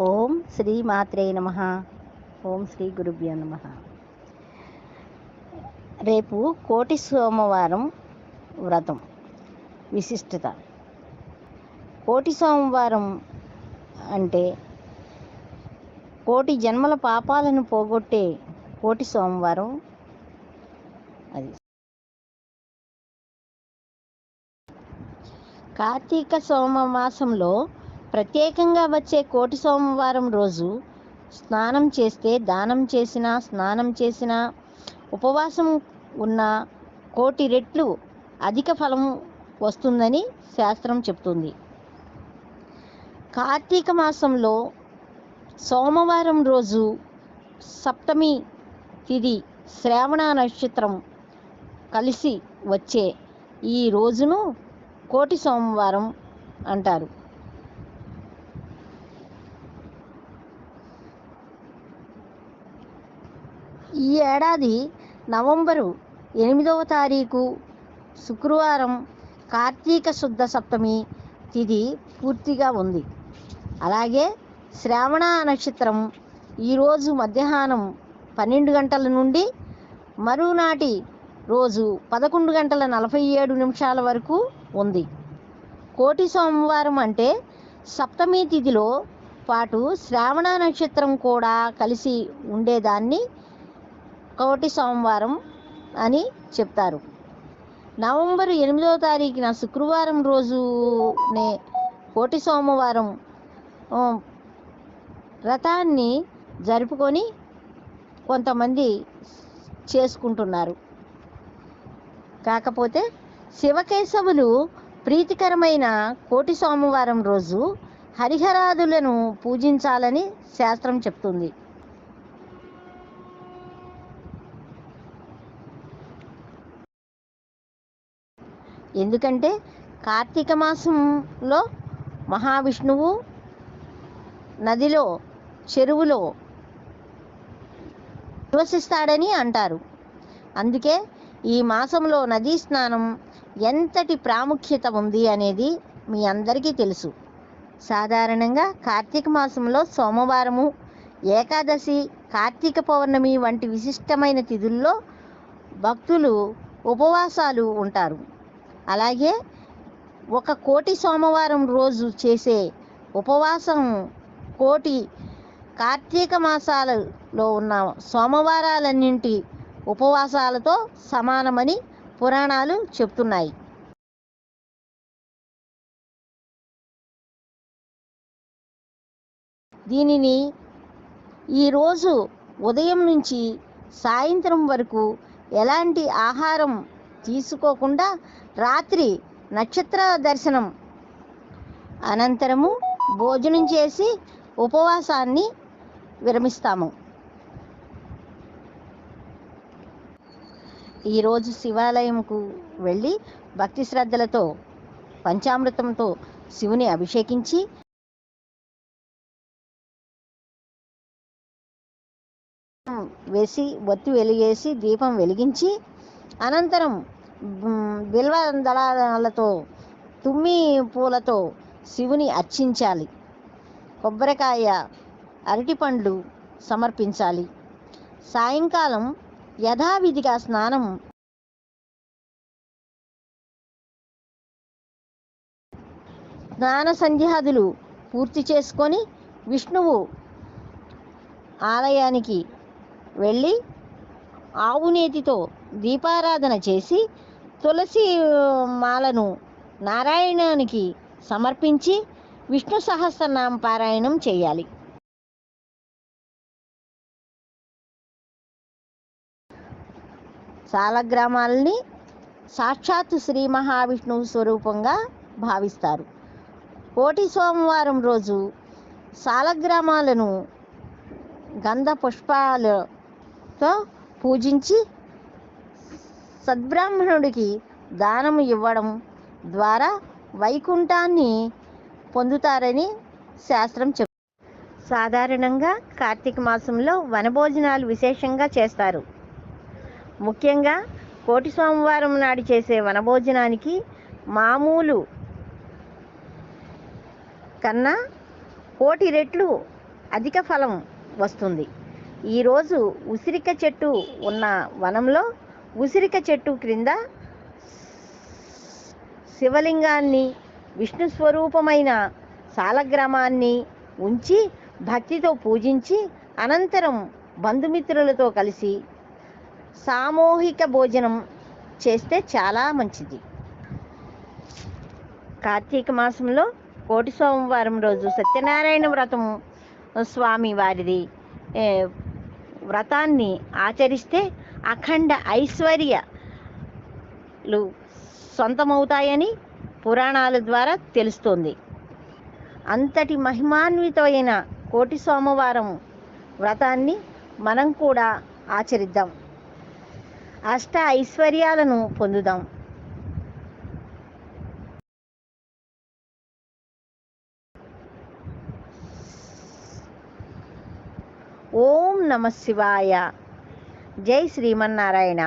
ఓం శ్రీ మాత్రే నమ. ఓం శ్రీ గురుభ్యో నమ. రేపు కోటి సోమవారం వ్రతం విశిష్టత. కోటి సోమవారం అంటే కోటి జన్మల పాపాలను పోగొట్టే కోటి సోమవారం అది. కార్తీక సోమమాసంలో ప్రత్యేకంగా వచ్చే కోటి సోమవారం రోజు స్నానం చేస్తే దానం చేసిన స్నానం చేసిన ఉపవాసం ఉన్న కోటి రెట్లు అధిక ఫలం వస్తుందని శాస్త్రం చెప్తుంది. కార్తీక మాసంలో సోమవారం రోజు సప్తమి తిది శ్రావణ నక్షత్రం కలిసి వచ్చే ఈ రోజును కోటి సోమవారం అంటారు. ఈ ఏడాది నవంబరు ఎనిమిదవ తారీఖు శుక్రవారం కార్తీక శుద్ధ సప్తమి తిథి పూర్తిగా ఉంది. అలాగే శ్రావణ నక్షత్రం ఈరోజు మధ్యాహ్నం పన్నెండు గంటల నుండి మరునాటి రోజు పదకొండు గంటల నలభై ఏడు నిమిషాల వరకు ఉంది. కోటి సోమవారం అంటే సప్తమి తిథిలో పాటు శ్రావణ నక్షత్రం కూడా కలిసి ఉండేదాన్ని కోటి సోమవారం అని చెప్తారు. నవంబర్ ఎనిమిదవ తారీఖున శుక్రవారం రోజునే కోటి సోమవారం ఆ, వ్రతాన్ని జరుపుకొని కొంతమంది చేసుకుంటున్నారు. కాకపోతే శివకేశవులు ప్రీతికరమైన కోటి సోమవారం రోజు హరిహరాదులను పూజించాలని శాస్త్రం చెప్తుంది. ఎందుకంటే కార్తీక మాసంలో మహావిష్ణువు నదిలో చెరువులో నివసిస్తాడని అంటారు. అందుకే ఈ మాసంలో నదీ స్నానం ఎంతటి ప్రాముఖ్యత ఉంది అనేది మీ అందరికీ తెలుసు. సాధారణంగా కార్తీక మాసంలో సోమవారము ఏకాదశి కార్తీక పౌర్ణమి వంటి విశిష్టమైన తిథుల్లో భక్తులు ఉపవాసాలు ఉంటారు. అలాగే ఒక కోటి సోమవారం రోజు చేసే ఉపవాసం కోటి కార్తీక మాసాలలో ఉన్న సోమవారాలన్నింటి ఉపవాసాలతో సమానమని పురాణాలు చెప్తున్నాయి. దీనిని ఈరోజు ఉదయం నుంచి సాయంత్రం వరకు ఎలాంటి ఆహారం తీసుకోకుండా రాత్రి నక్షత్ర దర్శనం అనంతరము భోజనం చేసి ఉపవాసాన్ని విరమిస్తాము. ఈరోజు శివాలయంకు వెళ్ళి భక్తి శ్రద్ధలతో పంచామృతంతో శివుని అభిషేకించి వేసి ఒత్తి వెలిగేసి దీపం వెలిగించి అనంతరం బిల్వ దళాలతో తుమ్మి పూలతో శివుని అర్చించాలి. కొబ్బరికాయ అరటిపండ్లు సమర్పించాలి. సాయంకాలం యథావిధిగా స్నానం స్నాన సంధ్యాదులు పూర్తి చేసుకొని విష్ణువు ఆలయానికి వెళ్ళి ఆవునేతితో దీపారాధన చేసి తులసి మాలను నారాయణానికి సమర్పించి విష్ణు సహస్రనామ పారాయణం చేయాలి. చాలా గ్రామాలని సాక్షాత్తు శ్రీ మహావిష్ణువు స్వరూపంగా భావిస్తారు. కోటి సోమవారం రోజు సాలగ్రామాలను గంధ పుష్పాలతో పూజించి సద్బ్రాహ్మణుడికి దానం ఇవ్వడం ద్వారా వైకుంఠాన్ని పొందుతారని శాస్త్రం చెప్ సాధారణంగా కార్తీక మాసంలో వనభోజనాలు విశేషంగా చేస్తారు. ముఖ్యంగా కోటి సోమవారం నాడు చేసే వనభోజనానికి మామూలు కన్నా కోటి రెట్లు అధిక ఫలం వస్తుంది. ఈరోజు ఉసిరిక చెట్టు ఉన్న వనంలో ఉసిరిక చెట్టు క్రింద శివలింగాన్ని విష్ణు స్వరూపమైన సాలగ్రామాన్ని ఉంచి భక్తితో పూజించి అనంతరం బంధుమిత్రులతో కలిసి సామూహిక భోజనం చేస్తే చాలా మంచిది. కార్తీక మాసంలో కోటి సోమవారం రోజు సత్యనారాయణ వ్రతం స్వామి వారిది వ్రతాన్ని ఆచరిస్తే అఖండ ఐశ్వర్యలు సొంతమవుతాయని పురాణాల ద్వారా తెలుస్తోంది. అంతటి మహిమాన్వితమైన కోటి సోమవారం వ్రతాన్ని మనం కూడా ఆచరిద్దాం. అష్ట ఐశ్వర్యాలను పొందుదాం. ఓం నమ శివాయ. జై శ్రీమన్నారాయణ.